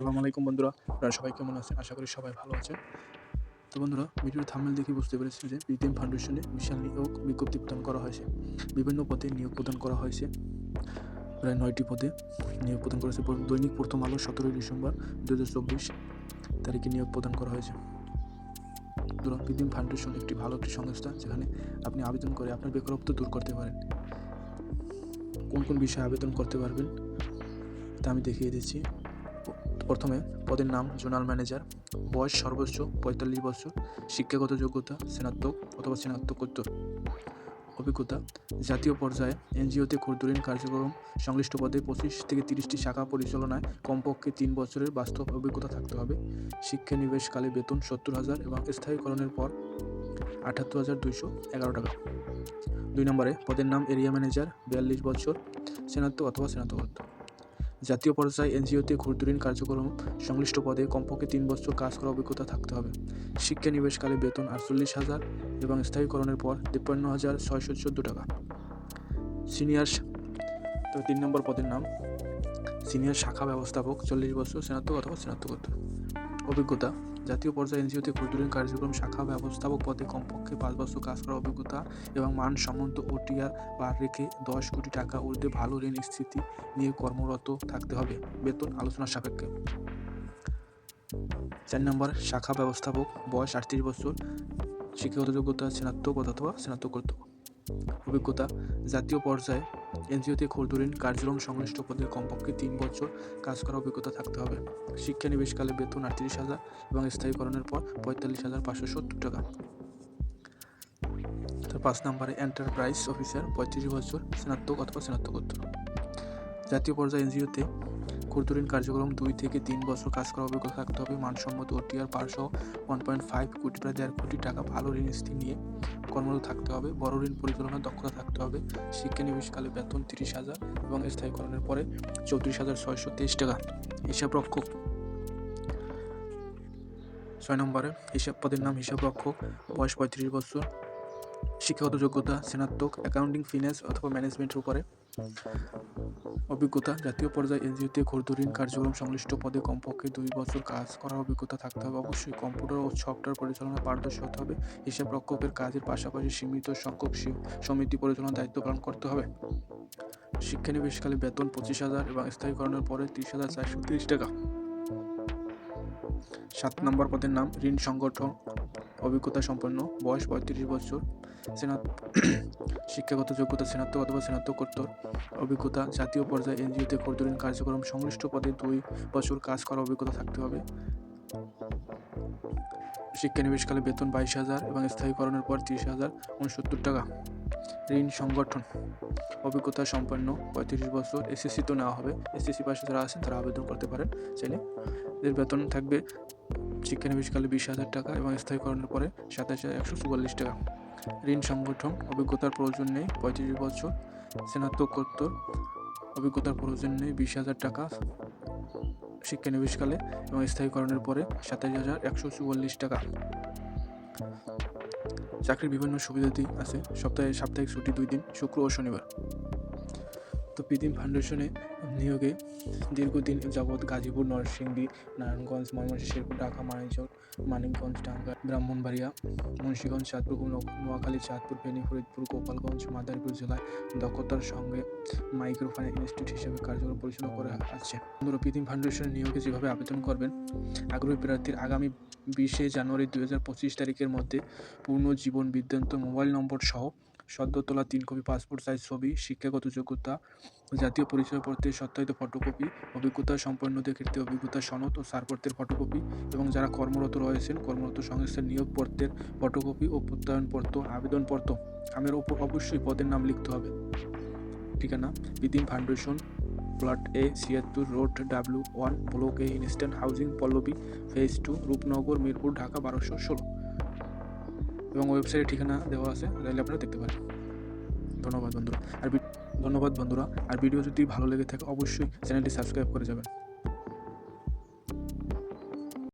আসসালামু আলাইকুম বন্ধুরা। আপনারা সবাই কেমন আছেন? আশা করি সবাই ভালো আছেন। তো বন্ধুরা, ভিডিওর থাম্বনেল দেখে বুঝতে পেরেছেন যে বিদেম ফাউন্ডেশনে বিশাল নিয়োগ বিজ্ঞপ্তি প্রদান করা হয়েছে। বিভিন্ন পদে নিয়োগ প্রদান করা হয়েছে। প্রায় নয়টি পদে নিয়োগ প্রদান করা হয়েছে। দৈনিক প্রথম আলো সতেরোই ডিসেম্বর দু হাজার চব্বিশ তারিখে নিয়োগ প্রদান করা হয়েছে। বন্ধুরা বিদিম ফাউন্ডেশন একটি ভালো একটি সংস্থা যেখানে আপনি আবেদন করে আপনার বেকারত্ব দূর করতে পারেন। কোন কোন বিষয়ে আবেদন করতে পারবেন তা আমি দেখিয়ে দিচ্ছি। প্রথমে পদের নাম জোনাল ম্যানেজার, বয়স সর্বোচ্চ পঁয়তাল্লিশ বছর, শিক্ষাগত যোগ্যতা স্নাতক অথবা স্নাতকোত্তর। অভিজ্ঞতা, জাতীয় পর্যায়ে এনজিওতে ক্ষুদ্রঋণ কার্যক্রম সংশ্লিষ্ট পদে পঁচিশ থেকে তিরিশটি শাখা পরিচালনায় কমপক্ষে তিন বছরের বাস্তব অভিজ্ঞতা থাকতে হবে। শিক্ষা নিবেশকালে বেতন সত্তর হাজার এবং স্থায়ীকরণের পর আটাত্তর হাজার দুইশো এগারো টাকা। দুই নম্বরে পদের নাম এরিয়া ম্যানেজার, বিয়াল্লিশ বছর, স্নাতক অথবা স্নাতকোত্তর। জাতীয় পর্যায়ে এনজিওতে ক্ষুদ্রঋণ কার্যক্রম সংশ্লিষ্ট পদে কমপক্ষে তিন বছর কাজ করার অভিজ্ঞতা থাকতে হবে। শিক্ষা নিবেশকালে বেতন আটচল্লিশ হাজার এবং স্থায়ীকরণের পর তিপ্পান্ন হাজার ছয়শো চোদ্দ টাকা। সিনিয়র তো তিন নম্বর পদের নাম, সিনিয়র শাখা ব্যবস্থাপক, চল্লিশ বছর স্নাতক অথবা স্নাতকোত্তর। অভিজ্ঞতা। জাতীয় পর্যায়ে এনজিওতে ক্ষুদ্রঋণ কার্যক্রম, শাখা ব্যবস্থাপক পদে কমপক্ষে পাঁচ বছর কাজ করার অভিজ্ঞতা এবং মানসম্মত ওটিআর পার রেখে দশ কোটি টাকা ঊর্ধ্বে ভালো ঋণ স্থিতি নিয়ে কর্মরত থাকতে হবে। বেতন আলোচনার সাপেক্ষে। চার নম্বর, শাখা ব্যবস্থাপক, বয়স আটত্রিশ বছর, শিক্ষাগত যোগ্যতা, স্নাতক অথবা স্নাতকোত্তর। অভিজ্ঞতা, জাতীয় পর্যায়ে এনজিওতে ক্ষুদ্রঋণ কার্যক্রম সংশ্লিষ্ট পদে কমপক্ষে তিন বছর কাজ করার অভিজ্ঞতা থাকতে হবে। শিক্ষা নিবেশকালে বেতন আটত্রিশ হাজার এবং স্থায়ীকরণের পর পঁয়তাল্লিশ হাজার পাঁচশো সত্তর টাকা। পাঁচ নম্বরে এন্টারপ্রাইজ অফিসার পঁয়ত্রিশ বছর স্নাতক অথবা স্নাতকোত্তর। জাতীয় পর্যায়ে এনজিওতে ক্ষুদ্রঋণ কার্যক্রম দুই থেকে তিন বছর কাজ করার অভিজ্ঞতা থাকতে হবে। মানসম্মত ওটিআর পাঁচশো ওয়ান পয়েন্ট ফাইভ কোটি প্রায় দেড় কোটি টাকা ভালো ঋণ স্থিতি নিয়ে কর্মরত থাকতে হবে। বড় ঋণ পরিচালনার দক্ষতা থাকতে হবে। শিক্ষা নিবেশকালে বেতন তিরিশ হাজার এবং স্থায়ীকরণের পরে চৌত্রিশ হাজার ছয়শো তেইশ টাকা। হিসাব রক্ষক। ছয় নম্বরে হিসাব পদের নাম হিসাব রক্ষক। বয়স পঁয়ত্রিশ বছর। শিক্ষাগত যোগ্যতা, স্নাতক অ্যাকাউন্টিং ফিন্যান্স অথবা ম্যানেজমেন্টের উপরে। অভিজ্ঞতা, জাতীয় পর্যায়ে এনজিওতে ক্ষুদ্রঋণ কার্যক্রম সংশ্লিষ্ট পদে কমপক্ষে দুই বছর কাজ করার অভিজ্ঞতা থাকতে হবে। অবশ্যই কম্পিউটার ও সফটওয়্যার পরিচালনা পারদর্শী হতে হবে। হিসাব রক্ষকের কাজের পাশাপাশি সীমিত সংখ্যক সমিতি পরিচালনার দায়িত্ব পালন করতে হবে। শিক্ষানিবেশকালে বেতন পঁচিশ হাজার এবং স্থায়ীকরণের পরে তিরিশ হাজার চারশো তিরিশ টাকা। সাত নম্বর পদের নাম, ঋণ সংগঠন অভিজ্ঞতা সম্পন্ন, বয়স পঁয়ত্রিশ বছর, স্নাত শিক্ষাগত যোগ্যতা স্নাতক অথবা স্নাতকোত্তর, অভিজ্ঞতা জাতীয় পর্যায়ে এনজিওতে ক্ষুদ্রঋণ কার্যক্রম, সংশ্লিষ্ট পদে দুই বছর কাজ করার অভিজ্ঞতা থাকতে হবে। শিক্ষানিবেশকালে বেতন বাইশ হাজার এবং স্থায়ীকরণের পর তিরিশ হাজার উনসত্তর টাকা। ঋণ সংগঠন। অভিজ্ঞতা সম্পন্ন পঁয়ত্রিশ বছর এসএসসি তো নেওয়া হবে। এসএসসি পাশে যারা আছেন তারা আবেদন করতে পারেন। চাইলে এদের বেতন থাকবে শিক্ষানিবেশকালে বিশ হাজার টাকা এবং স্থায়ীকরণের পরে সাতাশ হাজার একশো চুয়াল্লিশ টাকা। ঋণ সংগঠন অভিজ্ঞতার প্রয়োজন নেই, পঁয়ত্রিশ বছর। স্নাতকোত্তর অভিজ্ঞতার প্রয়োজন নেই, বিশ হাজার টাকা। শিক্ষানিবেশকালে এবং স্থায়ীকরণের পরে সাতাশ হাজার একশো চুয়াল্লিশ টাকা। চাকরির বিভিন্ন সুবিধাদি আছে। সপ্তাহে সাপ্তাহিক ছুটি দুই দিন, শুক্র ও শনিবার। তো পিদিম ফাউন্ডেশনে নিয়োগে দীর্ঘদিন যাবৎ গাজীপুর, নরসিংদী, নারায়ণগঞ্জ, ময়মনসিংহ শেরপুর ঢাকা, মানিকচক, মানিকগঞ্জ টাঙ্গা ব্রাহ্মণবাড়িয়া, মুন্সীগঞ্জ, চাঁদপুর নোয়াখালী, চাঁদপুর, ফেনী, ফরিদপুর, গোপালগঞ্জ, মাদারীপুর জেলায় দক্ষতার সঙ্গে মাইক্রো ফাইন্যান্স ইনস্টিটিউট হিসেবে কার্যক্রম পরিচালনা করে আসছে। বন্ধুরা পিদিম ফাউন্ডেশনের নিয়োগে যেভাবে আবেদন করবেন, আগ্রহী প্রার্থীর আগামী বিশে জানুয়ারি দু হাজার পঁচিশ তারিখের মধ্যে পূর্ণ জীবন বৃত্তান্ত মোবাইল নম্বর সহ সদ্য তোলা তিন কপি পাসপোর্ট সাইজ ছবি, শিক্ষাগত যোগ্যতা, জাতীয় পরিচয়পত্রের সত্যায়িত ফটোকপি অভিজ্ঞতা সম্পন্নদের ক্ষেত্রে অভিজ্ঞতা সনদ ও সারপত্রের ফটোকপি এবং যারা কর্মরত রয়েছেন, কর্মরত সংস্থার নিয়োগপত্রের ফটোকপি ও প্রত্যয়নপত্র, আবেদনপত্র, আমের ওপর অবশ্যই পদের নাম লিখতে হবে। ঠিকানা বিদিন ফাউন্ডেশন প্লট এ ছিয়াত্তর road W one block A instant housing Pallabi phase two Rupnagar Mirpur Dhaka বারোশো ষোলো। এবং ওয়েবসাইটের ঠিকানা দেওয়া আছে তাহলে আপনারা দেখতে পারেন। ধন্যবাদ বন্ধুরা। আর ধন্যবাদ বন্ধুরা। আর ভিডিও যদি ভালো লেগে থাকে, অবশ্যই চ্যানেলটি সাবস্ক্রাইব করে যাবেন।